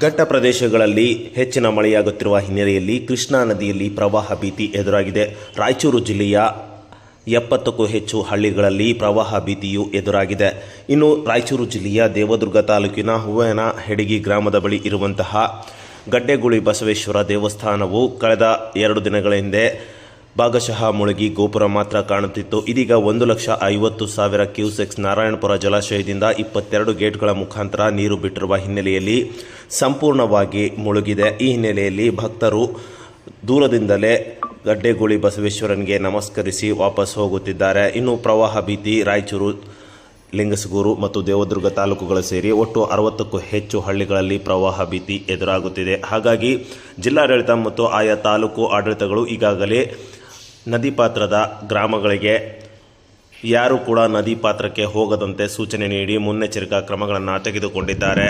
ಘಟ್ಟ ಪ್ರದೇಶಗಳಲ್ಲಿ ಹೆಚ್ಚಿನ ಮಳೆಯಾಗುತ್ತಿರುವ ಹಿನ್ನೆಲೆಯಲ್ಲಿ ಕೃಷ್ಣಾ ನದಿಯಲ್ಲಿ ಪ್ರವಾಹ ಭೀತಿ ಎದುರಾಗಿದೆ. ರಾಯಚೂರು ಜಿಲ್ಲೆಯ ಎಪ್ಪತ್ತಕ್ಕೂ ಹೆಚ್ಚು ಹಳ್ಳಿಗಳಲ್ಲಿ ಪ್ರವಾಹ ಭೀತಿಯು ಎದುರಾಗಿದೆ. ಇನ್ನು ರಾಯಚೂರು ಜಿಲ್ಲೆಯ ದೇವದುರ್ಗ ತಾಲೂಕಿನ ಹೂವನ ಹೆಡಗಿ ಗ್ರಾಮದ ಬಳಿ ಇರುವಂತಹ ಗಡ್ಡೆಗುಳಿ ಬಸವೇಶ್ವರ ದೇವಸ್ಥಾನವು ಕಳೆದ ಎರಡು ದಿನಗಳ ಹಿಂದೆ ಭಾಗಶಃ ಮುಳುಗಿ ಗೋಪುರ ಮಾತ್ರ ಕಾಣುತ್ತಿತ್ತು. ಇದೀಗ ಒಂದು ಲಕ್ಷ ಐವತ್ತು ಸಾವಿರ ಕ್ಯೂಸೆಕ್ಸ್ ನಾರಾಯಣಪುರ ಜಲಾಶಯದಿಂದ ಇಪ್ಪತ್ತೆರಡು ಗೇಟ್ಗಳ ಮುಖಾಂತರ ನೀರು ಬಿಟ್ಟಿರುವ ಹಿನ್ನೆಲೆಯಲ್ಲಿ ಸಂಪೂರ್ಣವಾಗಿ ಮುಳುಗಿದೆ. ಈ ಹಿನ್ನೆಲೆಯಲ್ಲಿ ಭಕ್ತರು ದೂರದಿಂದಲೇ ಗಡ್ಡೆಗುಳಿ ಬಸವೇಶ್ವರನಿಗೆ ನಮಸ್ಕರಿಸಿ ವಾಪಸ್ ಹೋಗುತ್ತಿದ್ದಾರೆ. ಇನ್ನು ಪ್ರವಾಹ ಭೀತಿ ರಾಯಚೂರು, ಲಿಂಗಸಗೂರು ಮತ್ತು ದೇವದುರ್ಗ ತಾಲೂಕುಗಳು ಸೇರಿ ಒಟ್ಟು ಅರವತ್ತಕ್ಕೂ ಹೆಚ್ಚು ಹಳ್ಳಿಗಳಲ್ಲಿ ಪ್ರವಾಹ ಭೀತಿ ಎದುರಾಗುತ್ತಿದೆ. ಹಾಗಾಗಿ ಜಿಲ್ಲಾಡಳಿತ ಮತ್ತು ಆಯಾ ತಾಲೂಕು ಆಡಳಿತಗಳು ಈಗಾಗಲೇ ನದಿ ಪಾತ್ರದ ಗ್ರಾಮಗಳಿಗೆ ಯಾರು ಕೂಡ ನದಿ ಪಾತ್ರಕ್ಕೆ ಹೋಗದಂತೆ ಸೂಚನೆ ನೀಡಿ ಮುನ್ನೆಚ್ಚರಿಕಾ ಕ್ರಮಗಳನ್ನು ತೆಗೆದುಕೊಂಡಿದ್ದಾರೆ.